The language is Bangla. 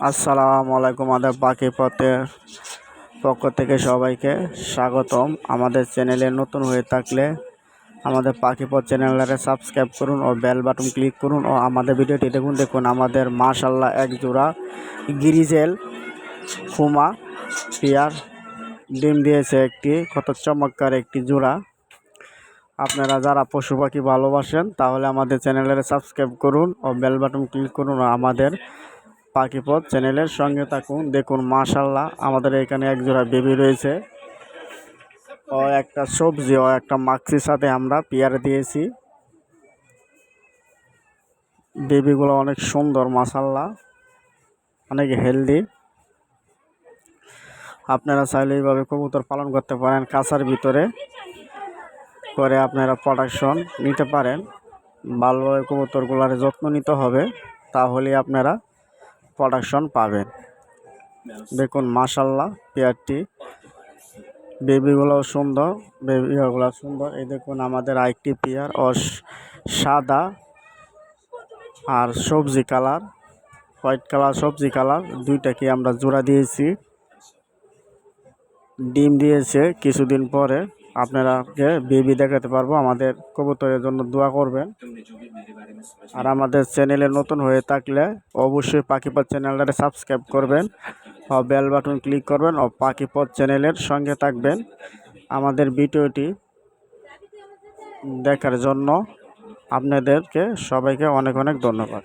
আসসালামু আলাইকুম আমাদের পাখি পথের পক্ষ থেকে সবাইকে স্বাগতম। আমাদের চ্যানেলে নতুন হয়ে থাকলে আমাদের পাখি পথ চ্যানেলটাকে সাবস্ক্রাইব করুন ও বেল বাটন ক্লিক করুন ও আমাদের ভিডিওটি দেখুন। দেখুন, আমাদের মাশাল্লাহ এক জোড়া গিরিজেল ফুমা পিয়ার ডিম দিয়েছে একটি, কত চমৎকার একটি জোড়া। আপনারা যারা পশু পাখি ভালোবাসেন, তাহলে আমাদের চ্যানেলের সাবস্ক্রাইব করুন ও বেল বাটন ক্লিক করুন আমাদের পাখিপথ চ্যানেলের সঙ্গে থাকুন। দেখুন মাশাল্লাহ আমাদের এখানে একজোড়া বেবি রয়েছে। ও একটা সবজি, ও একটা মাক্সির সাথে আমরা পেয়ার দিয়েছি। বেবিগুলো অনেক সুন্দর মাসাল্লাহ অনেক হেলদি। আপনারা চাইলে এইভাবে কবুতর পালন করতে পারেন কাঁচার ভিতরে করে আপনারা প্রোডাকশন নিতে পারেন। ভালোভাবে কবুতরগুলোর যত্ন নিতে হবে তাহলে আপনারা প্রোডাকশন পাবেন। দেখুন মাশাল্লাহ পেয়ারটি। বেবিগুলো সুন্দর বেবিগুলো সুন্দর। এই দেখুন, আমাদের আরেকটি পেয়ার ও সাদা আর সবজি কালার, হোয়াইট কালার, সবজি কালার। দুইটাকে আমরা জোড়া দিয়েছি। ডিম দিয়েছে কিছুদিন পরে। আপনারাকে বেবি দেখাতে পারব। আমাদের কবুতরের জন্য দোয়া করবেন। আর আমাদের চ্যানেলে নতুন হয়ে থাকলে অবশ্যই পাখিপথ চ্যানেলটাকে সাবস্ক্রাইব করবেন। ও বেল বাটন ক্লিক করবেন ও পাখিপথ চ্যানেলের সঙ্গে থাকবেন। আমাদের ভিডিওটি দেখার জন্য আপনাদেরকে সবাইকে অনেক অনেক ধন্যবাদ।